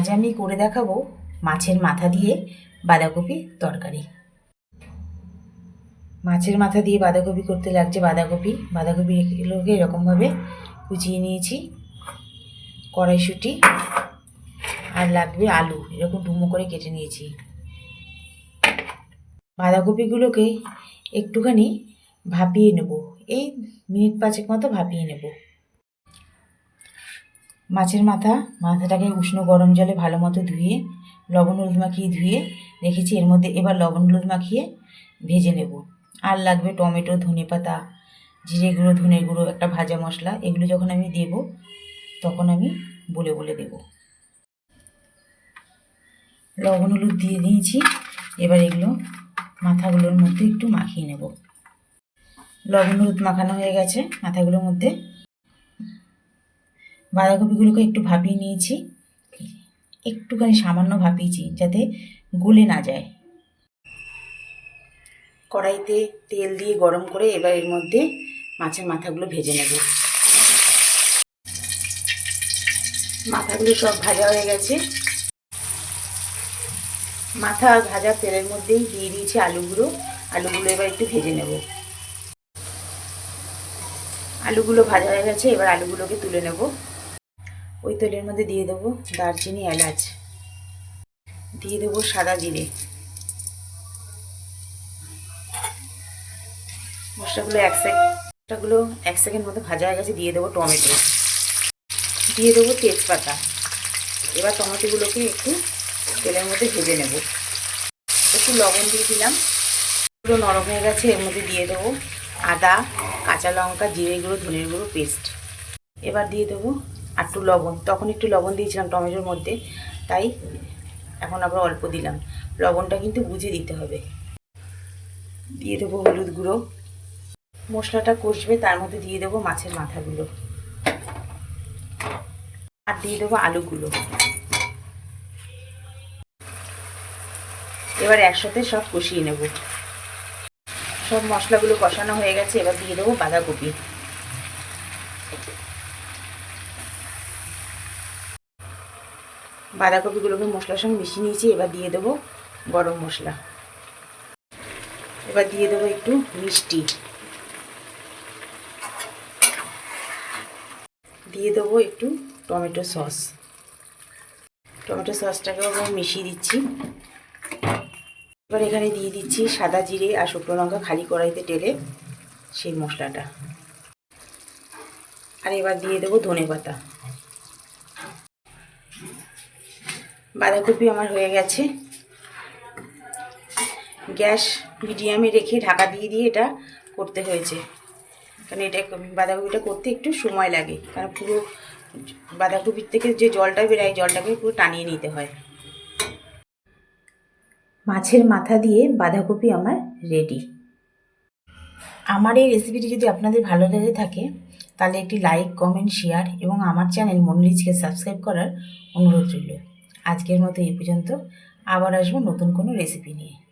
আজ আমি করে দেখাবো মাছের মাথা দিয়ে বাঁধাকপি তরকারি। মাছের মাথা দিয়ে বাঁধাকপি করতে লাগছে বাঁধাকপি। বাঁধাকপিগুলোকে এরকমভাবে কুচিয়ে নিয়েছি, কড়াইশুঁটি আর লাগবে আলু। এরকম ডুমো করে কেটে নিয়েছি। বাঁধাকপিগুলোকে একটুখানি ভাপিয়ে নেব। এই মিনিট পাঁচেক মতো ভাপিয়ে নেব। মাছের মাথা, মাথাটাকে উষ্ণ গরম জলে ভালো মতো ধুয়ে, লবণ হলুদ মাখিয়ে ধুয়ে রেখেছি। এর মধ্যে এবার লবণ হলুদ মাখিয়ে ভেজে নেব। আর লাগবে টমেটো, ধনে পাতা, জিরে গুঁড়ো, ধনে গুঁড়ো, একটা ভাজা মশলা। এগুলো যখন আমি দেব, তখন আমি বলে বলে দেব। লবণ হলুদ দিয়ে দিয়েছি। এবার এগুলো মাথাগুলোর মধ্যে একটু মাখিয়ে নেব। লবণ হলুদ মাখানো হয়ে গেছে। মাথাগুলোর মধ্যে বাঁধাকপিগুলোকে একটু ভাপিয়ে নিয়েছি। একটুখানি সামান্য ভাপিয়েছি যাতে গলে না যায়। কড়াইতে তেল দিয়ে গরম করে এবার এর মধ্যে মাছের মাথাগুলো ভেজে নেব। মাথাগুলো সব ভাজা হয়ে গেছে। মাথা ভাজা তেলের মধ্যেই দিয়ে দিয়েছি আলুগুলো আলুগুলো এবার একটু ভেজে নেব। আলুগুলো ভাজা হয়ে গেছে, এবার আলুগুলোকে তুলে নেব। ওই তেলের মধ্যে দিয়ে দেবো দারচিনি, এলাচ। দিয়ে দেবো সাদা জিরে। মশলাগুলো এক মশলাগুলো এক সেকেন্ড মতো ভাজা হয়ে গেছে, দিয়ে দেবো টমেটো। দিয়ে দেবো তেজপাতা। এবার টমেটোগুলোকে একটু তেলের মধ্যে ভেজে নেব। একটু লবণ দিয়ে দিলাম। পুরো নরম হয়ে গেছে, এর মধ্যে দিয়ে দেবো আদা, কাঁচা লঙ্কা জিরে গুঁড়ো, ধনের গুঁড়ো, পেস্ট। এবার দিয়ে দেবো আর একটু লবণ। তখন একটু লবণ দিয়েছিলাম টমেটোর মধ্যে, তাই এখন আবার অল্প দিলাম। লবণটা কিন্তু বুঝে দিতে হবে। দিয়ে দেবো হলুদ গুঁড়ো। মশলাটা কষবে, তার মধ্যে দিয়ে দেবো মাছের মাথাগুলো। আর দিয়ে দেবো আলুগুলো। এবার একসাথে সব কষিয়ে নেব। সব মশলাগুলো কষানো হয়ে গেছে, এবার দিয়ে দেবো বাঁধাকপি। বাঁধাকপিগুলোকে মশলার সঙ্গে মিশিয়ে নিয়েছি, এবার দিয়ে দেবো গরম মশলা। এবার দিয়ে দেবো একটু মিষ্টি। দিয়ে দেবো একটু টমেটো সস। টমেটো সসটাকে আমি মিশিয়ে দিচ্ছি। এবার এখানে দিয়ে দিচ্ছি সাদা জিরে আর শুকনো লঙ্কা খালি কড়াইতে টেলে সেই মশলাটা। আর এবার দিয়ে দেবো ধনে পাতা বাঁধাকপি আমার হয়ে গেছে। গ্যাস মিডিয়ামে রেখে ঢাকা দিয়ে দিয়ে এটা করতে হয়েছে। কারণ এটা বাঁধাকপিটা করতে একটু সময় লাগে। কারণ পুরো বাঁধাকপির থেকে যে জলটা বেরোয়, জলটাকে পুরো টানিয়ে নিতে হয়। মাছের মাথা দিয়ে বাঁধাকপি আমার রেডি আমার এই রেসিপিটি যদি আপনাদের ভালো লেগে থাকে, তাহলে একটি লাইক কমেন্ট শেয়ার এবং আমার চ্যানেল মনরিচকে সাবস্ক্রাইব করার অনুরোধ রইল। আজকের মতো এই পর্যন্ত। আবার আসব নতুন কোনো রেসিপি নিয়ে।